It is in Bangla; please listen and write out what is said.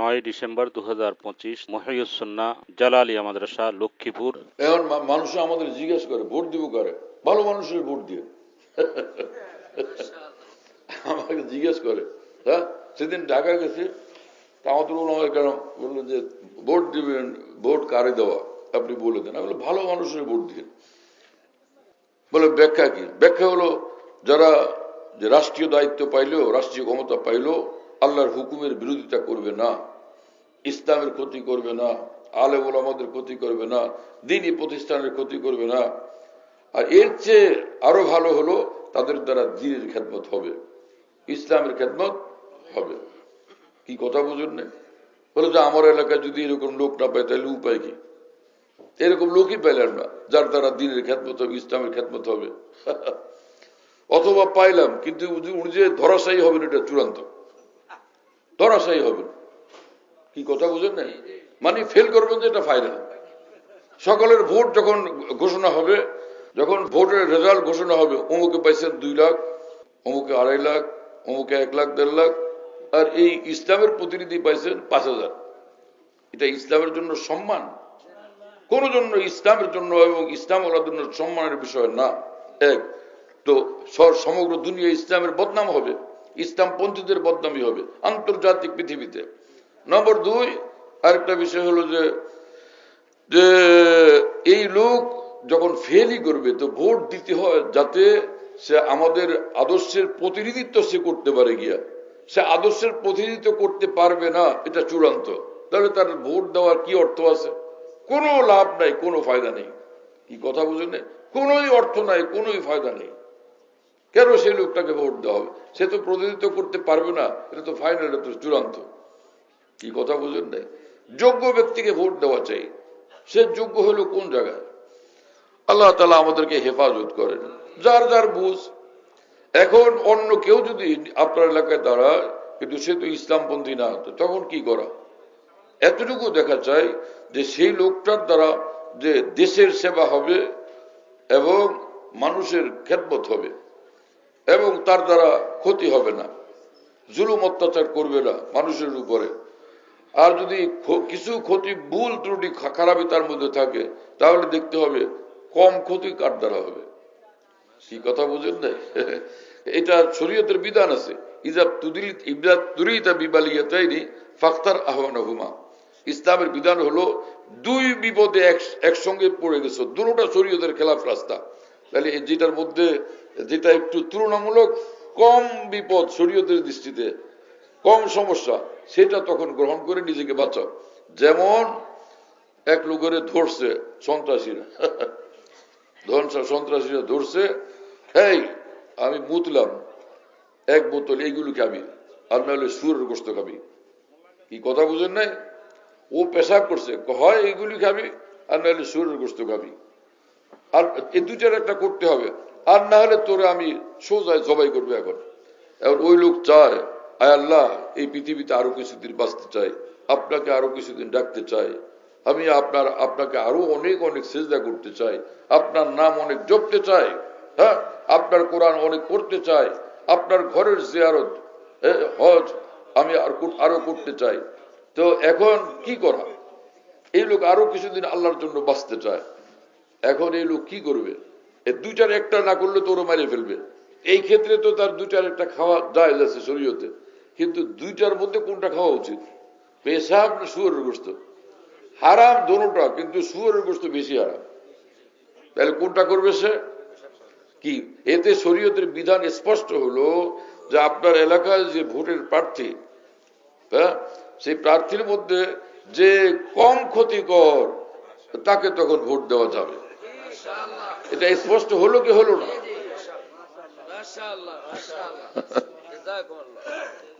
নয় ডিসেম্বর দু হাজার পঁচিশ মহিউসন্না জালালিয়া মাদ্রাসা, লক্ষ্মীপুর। এখন মানুষ আমাদের জিজ্ঞেস করে, ভোট দিব করে? ভালো মানুষের ভোট দিয়ে। আমাকে জিজ্ঞেস করে হ্যাঁ? সেদিন ঢাকা গেছে, তা আমাদের ওনার কেন বলল যে, ভোট দিবেন, ভোট কারে দেওয়া? আপনি বলে দেন। আমি ভালো মানুষের ভোট দিয়ে। বলে, ব্যাখ্যা কি? ব্যাখ্যা হলো, যারা যে রাষ্ট্রীয় দায়িত্ব পাইলেও রাষ্ট্রীয় ক্ষমতা পাইলেও আল্লাহর হুকুমের বিরোধিতা করবে না, ইসলামের ক্ষতি করবে না আলে আমাদের ক্ষতি করবে না দিনই প্রতিষ্ঠানের ক্ষতি করবে না। আর এর চেয়ে আরও ভালো হলো তাদের দ্বারা দিনের খেদমত হবে, ইসলামের খেদমত হবে। কি কথা বুঝুন না? বলে যে আমার এলাকায় যদি এরকম লোক না পায়, তাহলে উপায় কি? এরকম লোকই পাইলাম না, যার দ্বারা দিনের খেদমত হবে, ইসলামের খেদমত হবে। অথবা পাইলাম, কিন্তু উনি যে ধরাশায়ী হবেন, এটা চূড়ান্ত। ধরাশায়ী হবেন কি কথা বুঝেন নাই? মানে ফেল করবেন যে এটা ফাইনাল সকলের ভোট যখন ঘোষণা হবে, যখন ভোটের রেজাল্ট ঘোষণা হবে, অমুকে পাইছেন দুই লাখ, অমুকে আড়াই লাখ, অমুকে এক লাখ, দেড় লাখ, আর এই ইসলামের প্রতিনিধি পাইছেন পাঁচ হাজার। এটা ইসলামের জন্য সম্মান। কোন জন্য ইসলামের জন্য এবং ইসলাম ওলার জন্য সম্মানের বিষয় না। এক, তো সমগ্র দুনিয়া ইসলামের বদনাম হবে। ইসলাম পন্থীদের বদনামি হবে, আন্তর্জাতিক পৃথিবীতে। নম্বর দুই, আরেকটা বিষয় হলো যে যে এই লোক যখন ফেলই করবে, তো ভোট দিতে হয় যাতে সে আমাদের আদর্শের প্রতিনিধিত্ব সে করতে পারে গিয়া। সে আদর্শের প্রতিনিধিত্ব করতে পারবে না, এটা চূড়ান্ত। তাহলে তার ভোট দেওয়ার কি অর্থ আছে? কোনো লাভ নাই, কোনো ফায়দা নেই। কি কথা বুঝেন না? কোনোই অর্থ নাই, কোনোই ফায়দা নেই। কেন সেই লোকটাকে ভোট দেওয়া হবে? সে তো প্রতিনিধিত্ব করতে পারবে না। এটা তো ফাইনাল এটা তো চূড়ান্ত। কি কথা বুঝেন নাই? যোগ্য ব্যক্তিকে ভোট দেওয়া চাই। সে যোগ্য হলো কোন জায়গায়? আল্লাহ তালা আমাদেরকে হেফাজত করেন। যার যার বুঝ। এখন অন্য কেউ যদি আপনার এলাকায় দাঁড়ায়, কিন্তু সে তো ইসলামপন্থী না, তো তখন কি করা? এতটুকু দেখা চাই যে সেই লোকটার দ্বারা যে দেশের সেবা হবে এবং মানুষের খেদমত হবে। এবং তার দ্বারা ক্ষতি হবে না। জুলুম অত্যাচার করবে না মানুষের উপরে। আর যদি কিছু ক্ষতি, ভুল ত্রুটি খারাপই তার মধ্যে থাকে, তাহলে দেখতে হবে কম ক্ষতি কার দ্বারা হবে। কি কথা বুঝেন না এটা শরীয়তের বিধান আছে। ইজা তুদিল ইবদা তুরিতা বিবালিয়া চাইনি ফাক্তার আহ্বান হুমা ইসলামের বিধান হলো দুই বিপদে একসঙ্গে পড়ে গেছো। দুটোটা শরীয়তের খেলাফ রাস্তা। তাহলে যেটার মধ্যে যেটা একটু তুলনামূলক কম বিপদ শরীয়তের দৃষ্টিতে, কম সমস্যা, সেটা তখন গ্রহণ করে নিজেকে বাঁচাও। যেমন এক লোকের ধরছে সন্ত্রাসীরা। ধনসা সন্ত্রাসীরা ধরছে, হেই, আমি মুতলাম, এক বোতল এইগুলো খাবি আর নাহলে সুরের গোস্ত খাবি। কি কথা বুঝেন নাই? ও পেশাব করছে হয়, এইগুলি খাবি, আর নাহলে সুরের গোস্ত খাবি। আর এই দুইটার একটা করতে হবে। আর না হলে তোরে আমি সোজায় জবাই করবে এখন। এখন ওই লোক চায়, আয় আল্লাহ, এই পৃথিবীতে আরও কিছুদিন বাঁচতে চাই, আপনাকে আরও কিছুদিন ডাকতে চাই। আমি আপনার, আপনাকে আরও অনেক অনেক সেজদা করতে চাই। আপনার নাম অনেক জপতে চাই হ্যাঁ? আপনার কোরআন অনেক করতে চাই। আপনার ঘরের জিয়ারত হজ আমি আর করতে চাই। তো এখন কি করা? এই লোক আরও কিছুদিন আল্লাহর জন্য বাঁচতে চায়। এখন এই লোক কি করবে? দুইটার একটা না করলে তোরও মারিয়ে ফেলবে। এই ক্ষেত্রে তো তার দুইটার একটা খাওয়া যায় আছে শরীয়তে। কিন্তু দুইটার মধ্যে কোনটা খাওয়া উচিত? পেশাব না শুয়ারের গোস্ত হারাম দোনোটা, কিন্তু শুয়ারের গোস্ত বেশি হারাম। তাহলে কোনটা করবে সে? কি? এতে শরীয়তের বিধান স্পষ্ট হলো যে আপনার এলাকায় যে ভোটের প্রার্থী হ্যাঁ সেই প্রার্থীর মধ্যে যে কম ক্ষতিকর, তাকে তখন ভোট দেওয়া যাবে। এটা স্পষ্ট হলো কি হলো না?